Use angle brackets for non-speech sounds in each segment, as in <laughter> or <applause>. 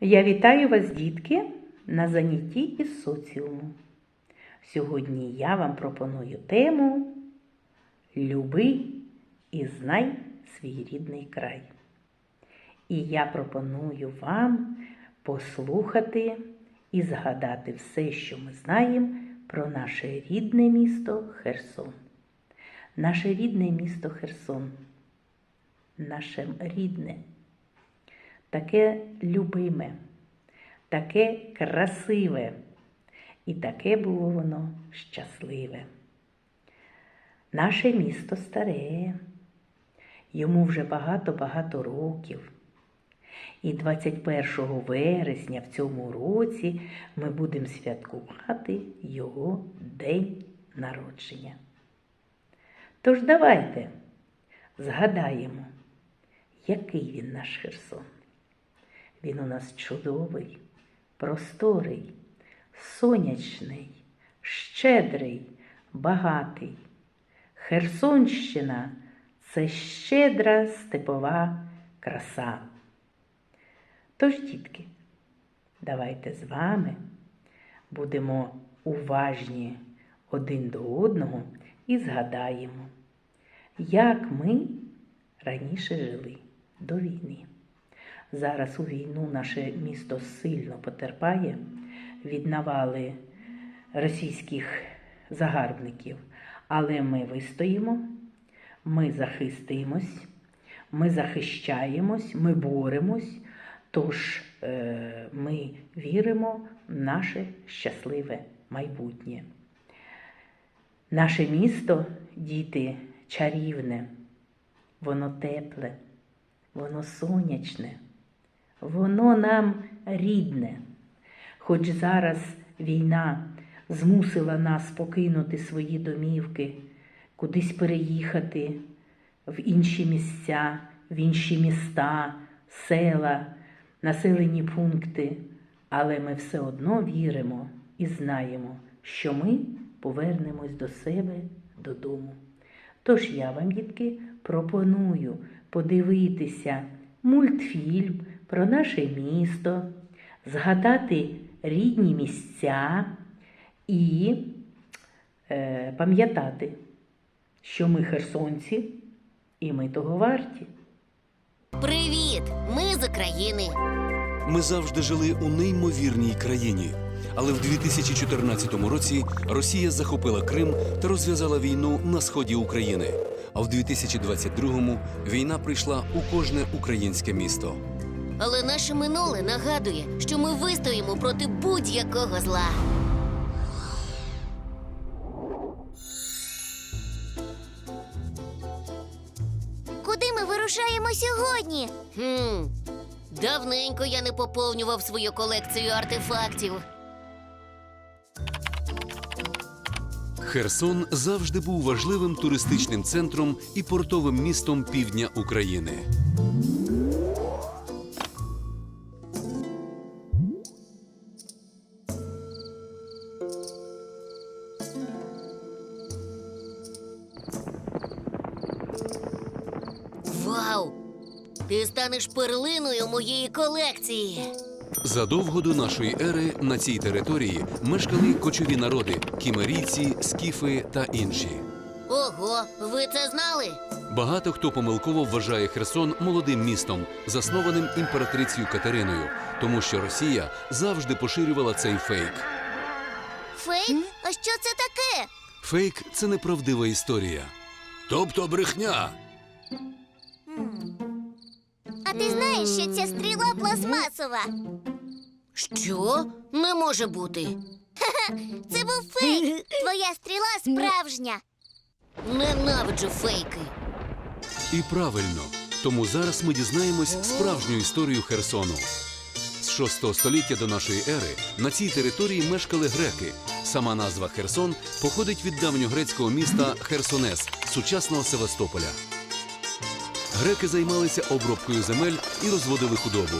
Я вітаю вас, дітки, на занятті із соціуму. Сьогодні я вам пропоную тему Люби і знай свій рідний край. І я пропоную вам послухати і згадати все, що ми знаємо про наше рідне місто Херсон. Наше рідне місто Херсон. Наше рідне таке любиме, таке красиве, і таке було воно щасливе. Наше місто старе, йому вже багато-багато років. І 21 вересня в цьому році ми будемо святкувати його день народження. Тож давайте згадаємо, який він наш Херсон. Він у нас чудовий, просторий, сонячний, щедрий, багатий. Херсонщина це щедра степова краса. Тож, дітки, давайте з вами будемо уважні один до одного і згадаємо, як ми раніше жили до війни. Зараз у війну наше місто сильно потерпає від навали російських загарбників, але ми вистоїмо, ми захистимось, ми захищаємось, ми боремось, тож е, ми віримо в наше щасливе майбутнє. Наше місто, діти, чарівне, воно тепле, воно сонячне, воно нам рідне. Хоч зараз війна змусила нас покинути свої домівки, кудись переїхати в інші місця, в інші міста, села, населені пункти, але ми все одно віримо і знаємо, що ми повернемось до себе додому. Тож я вам, дітки, пропоную подивитися мультфільм про наше місто, згадати рідні місця і е, пам'ятати, що ми херсонці і ми того варті. Привіт! Ми з України. Ми завжди жили у неймовірній країні. Але в 2014 році Росія захопила Крим та розв'язала війну на сході України. А в 2022-му війна прийшла у кожне українське місто. Але наше минуле нагадує, що ми вистоїмо проти будь-якого зла. Куди ми вирушаємо сьогодні? Хм. Давненько я не поповнював свою колекцію артефактів. Херсон завжди був важливим туристичним центром і портовим містом півдня України. Ти станеш перлиною моєї колекції. Задовго до нашої ери на цій території мешкали кочові народи кімерійці, скіфи та інші. Ого, ви це знали? Багато хто помилково вважає Херсон молодим містом, заснованим імператрицею Катериною, тому що Росія завжди поширювала цей фейк. Фейк? А що це таке? Фейк це неправдива історія. Тобто брехня. А ти знаєш, що ця стріла пластмасова? Що? Не може бути. Це був фейк. <laughs> Твоя стріла справжня. Ненавиджу фейки. І правильно. Тому зараз ми дізнаємось справжню історію Херсону. З 6 століття до нашої ери на цій території мешкали греки. Сама назва Херсон походить від давньогрецького міста Херсонес, сучасного Севастополя. Греки займалися обробкою земель і розводили худобу.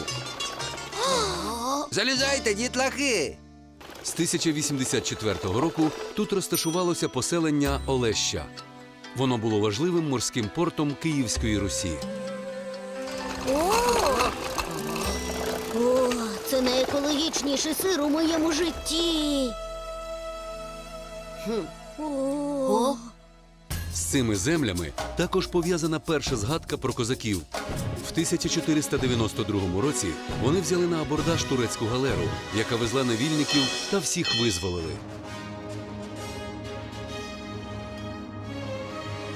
Залізайте, дітлахи! З 1084 року тут розташувалося поселення Олеща. Воно було важливим морським портом Київської Русі. О, Це найекологічніший сир у моєму житті. О, З цими землями також пов'язана перша згадка про козаків. В 1492 році вони взяли на абордаж турецьку галеру, яка везла невільників та всіх визволили.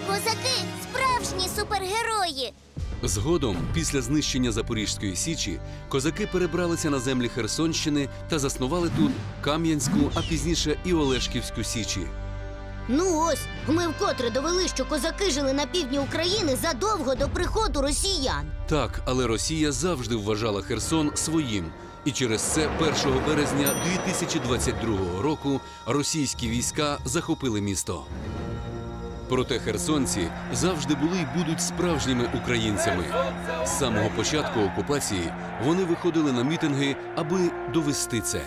Козаки справжні супергерої. Згодом, після знищення Запорізької січі, козаки перебралися на землі Херсонщини та заснували тут Кам'янську, а пізніше і Олешківську січі. Ну ось, ми вкотре довели, що козаки жили на півдні України задовго до приходу росіян. Так, але Росія завжди вважала Херсон своїм. І через це 1 березня 2022 року російські війська захопили місто. Проте херсонці завжди були і будуть справжніми українцями. З самого початку окупації вони виходили на мітинги, аби довести це.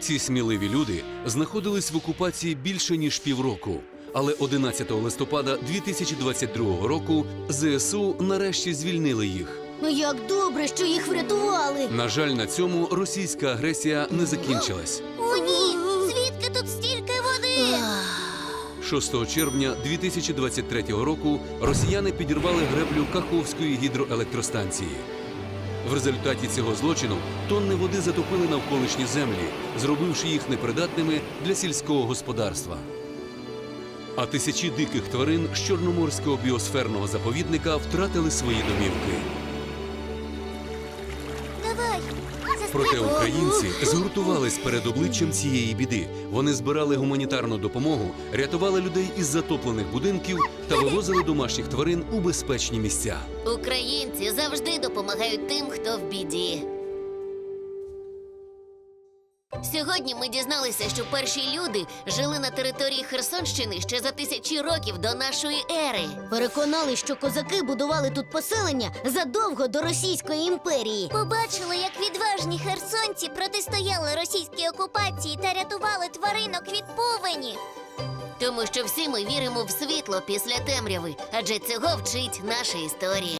Ці сміливі люди знаходились в окупації більше ніж півроку. Але 11 листопада 2022 року ЗСУ нарешті звільнили їх. Ну Як добре, що їх врятували. На жаль, на цьому російська агресія не закінчилась. О, ні! Звідки тут стільки води? 6 червня 2023 року росіяни підірвали греблю Каховської гідроелектростанції. В результаті цього злочину тонни води затопили навколишні землі, зробивши їх непридатними для сільського господарства. А тисячі диких тварин з Чорноморського біосферного заповідника втратили свої домівки. Давай. Проте українці згуртувались перед обличчям цієї біди. Вони збирали гуманітарну допомогу, рятували людей із затоплених будинків та вивозили домашніх тварин у безпечні місця. Українці завжди допомагають тим, хто в біді. Сьогодні ми дізналися, що перші люди жили на території Херсонщини ще за тисячі років до нашої ери. Переконали, що козаки будували тут поселення задовго до Російської імперії. Побачили, як відважні херсонці протистояли російській окупації та рятували тваринок від повені. Тому що всі ми віримо в світло після темряви, адже цього вчить наша історія.